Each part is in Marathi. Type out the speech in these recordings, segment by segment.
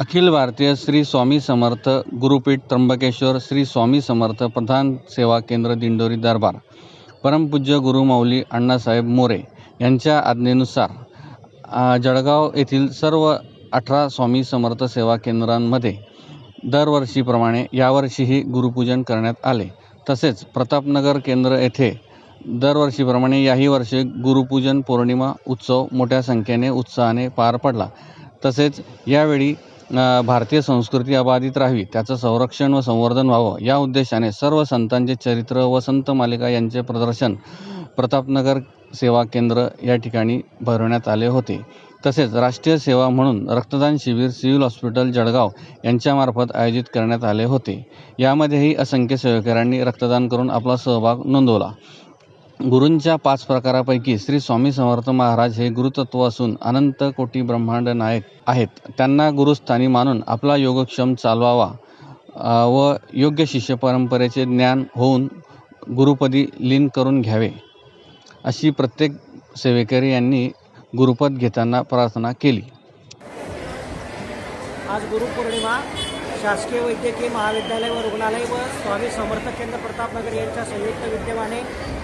अखिल भारतीय श्री स्वामी समर्थ गुरुपीठ त्र्यंबकेश्वर श्री स्वामी समर्थ प्रधान सेवा केंद्र दिंडोरी दरबार. परमपूज्य गुरुमाऊली अण्णासाहेब मोरे यांच्या आज्ञेनुसार जळगाव येथील सर्व अठरा स्वामी समर्थ सेवा केंद्रांमध्ये दरवर्षीप्रमाणे यावर्षीही गुरुपूजन करण्यात आले. तसेच प्रतापनगर केंद्र येथे दरवर्षीप्रमाणे याही वर्षी गुरुपूजन पौर्णिमा उत्सव मोठ्या संख्येने उत्साहाने पार पडला. तसेच यावेळी भारतीय संस्कृती अबाधित राहावी त्याचं संरक्षण व संवर्धन व्हावं या उद्देशाने सर्व संतांचे चरित्र व संत मालिका यांचे प्रदर्शन प्रतापनगर सेवा केंद्र या ठिकाणी भरवण्यात आले होते. तसेच राष्ट्रीय सेवा म्हणून रक्तदान शिबिर सिव्हिल हॉस्पिटल जळगाव यांच्यामार्फत आयोजित करण्यात आले होते. यामध्येही असंख्य सेवेकऱ्यांनी रक्तदान करून आपला सहभाग नोंदवला. गुरूंच्या पाच प्रकारापैकी श्री स्वामी समर्थ महाराज हे गुरुतत्व असून अनंत कोटी ब्रह्मांड नायक आहेत. त्यांना गुरुस्थानी मानून आपला योगक्षम चालवावा व योग्य शिष्य परंपरेचे ज्ञान होऊन गुरुपदी लीन करून घ्यावे अशी प्रत्येक सेवेकरी यांनी गुरुपद घेताना प्रार्थना केली. आज गुरुपौर्णिमा. शासकीय वैद्यकीय महाविद्यालय व रुग्णालय व स्वामी समर्थ केंद्र प्रतापनगर यांच्या संयुक्त विद्यमाने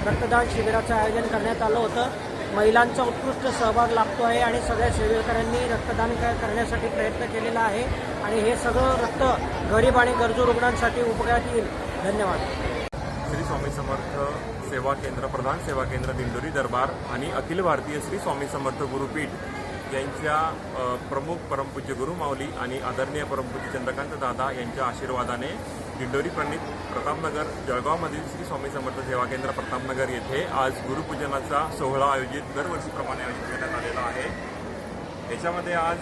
रक्तदान शिबिराचं आयोजन करण्यात आलं होतं. महिलांचा उत्कृष्ट सहभाग लाभतो आहे आणि सगळ्या सेवेकऱ्यांनी रक्तदान करण्यासाठी प्रयत्न केलेला आहे आणि हे सगळं रक्त गरीब आणि गरजू रुग्णांसाठी उपयोगात येईल. धन्यवाद. श्री स्वामी समर्थ सेवा केंद्र प्रधान सेवा केंद्र दिंडोरी दरबार आणि अखिल भारतीय श्री स्वामी समर्थ गुरुपीठ यांच्या प्रमुख परमपूज्य गुरुमाऊली आणि आदरणीय परमपूज्य चंद्रकांत दादा यांच्या आशीर्वादाने दिंडोरी प्रणित प्रतापनगर जळगावमधील श्री स्वामी समर्थ सेवा केंद्र प्रतापनगर येथे आज गुरुपूजनाचा सोहळा आयोजित दरवर्षीप्रमाणे आयोजित करण्यात आलेला आहे. याच्यामध्ये आज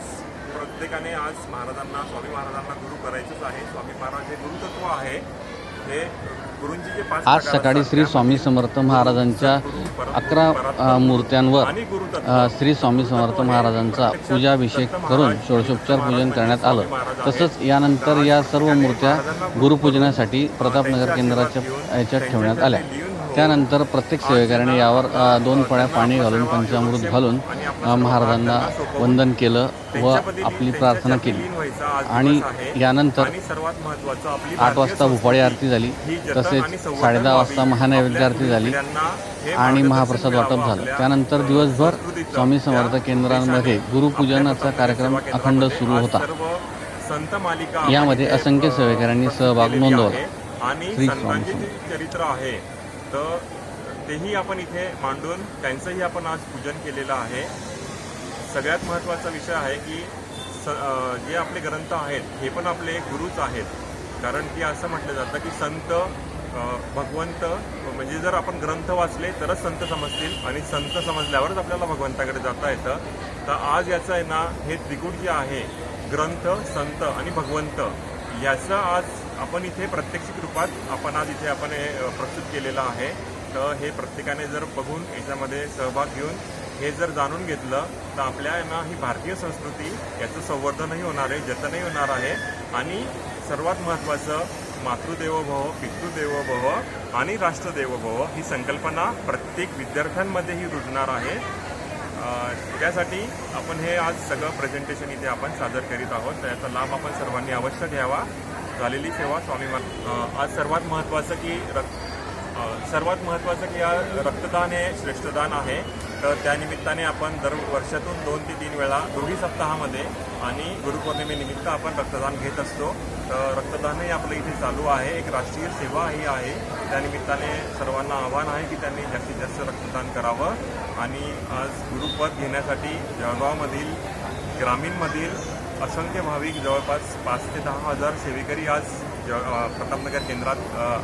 प्रत्येकाने आज महाराजांना स्वामी महाराजांना गुरु करायचंच आहे. स्वामी महाराज हे गुरुतत्व आहे. हे गुरूंची जे पाच आज सकाळी श्री स्वामी समर्थ महाराजांच्या अकरा मूर्त्यांवर श्री स्वामी समर्थ महाराजांचा पूजाभिषेक करून षोडशोपचार पूजन करण्यात आलं. तसंच यानंतर या सर्व मूर्त्या गुरुपूजनासाठी प्रतापनगर केंद्राच्या याच्यात ठेवण्यात आल्या. त्यानंतर प्रत्येक सेवेकऱ्याने यावर दोन पळ्या पाणी घालून पंचामृत घालून महाराजांना वंदन केलं व आपली प्रार्थना केली. आणि यानंतर आठ वाजता भोपाळी आरती झाली तसेच साडेदहा वाजता महानैवेद्य आरती झाली आणि महाप्रसाद वाटप झालं. त्यानंतर दिवसभर स्वामी समर्थ केंद्रांमध्ये गुरुपूजनाचा कार्यक्रम अखंड सुरू होता. यामध्ये असंख्य अ, सेवेकऱ्यांनी सहभाग नोंदवला. आणि संतांचे जे चरित्र आहे तर तेही आपण इथे मांडून त्यांचंही आपण आज पूजन केलेलं आहे. सगळ्यात महत्त्वाचा विषय आहे की स जे आपले ग्रंथ आहेत हे पण आपले गुरुच आहेत. कारण की असं म्हटलं जातं की संत भगवंत म्हणजे जर आपण ग्रंथ वाचले तरच संत समजतील आणि संत समजल्यावरच आपल्याला भगवंताकडे जाता येतं. तर आज याचं आहे ना हे त्रिकूट जे आहे ग्रंथ संत आणि भगवंत याचं आज आपण इथे प्रत्यक्षिक रूपात आपण आज इथे आपण हे प्रस्तुत केलेलं आहे. तर हे प्रत्येकाने जर बघून याच्यामध्ये सहभाग घेऊन हे जर जाणून घेतलं तर आपल्या ना ही भारतीय संस्कृती याचं संवर्धनही होणार आहे जतनही होणार आहे. आणि सर्वात महत्त्वाचं मातृदेवो भव पितृदेवो भव आणि राष्ट्रदेवो भव ही संकल्पना प्रत्येक विद्यार्थ्यांमध्येही रुजणार आहे. त्यासाठी आपण हे आज सगळं प्रेझेंटेशन इथे आपण सादर करीत आहोत. त्याचा लाभ आपण सर्वांनी अवश्य घ्यावा. झालेली सेवा स्वामी आज सर्वात महत्त्वाचं की रक्त सर्वात महत्त्वाचं की या रक्तदान हे श्रेष्ठदान आहे. तर त्यानिमित्ताने आपण दर वर्षातून दोन ते तीन वेळा दोन्ही सप्ताहामध्ये आणि गुरुपौर्णिमेनिमित्त आपण रक्तदान घेत असतो. तर रक्तदानही आपलं इथे चालू आहे. एक राष्ट्रीय सेवा ही आहे त्यानिमित्ताने सर्वांना आव्हान आहे की त्यांनी जास्तीत जास्त रक्तदान करावं. आणि आज गुरुपद घेण्यासाठी जळगावमधील ग्रामीणमधील असंख्य भाविक जवळपास पाच ते दहा हजार सेवेकरी आज ज प्रतापनगर केंद्रात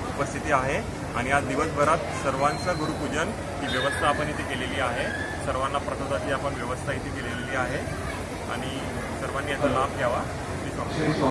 उपस्थिती आहे. आणि आज दिवसभरात सर्वांचं गुरुपूजन ही व्यवस्था आपण इथे केलेली आहे. सर्वांना प्रसादाची आपण व्यवस्था इथे केलेली आहे. आणि सर्वांनी याचा लाभ घ्यावा.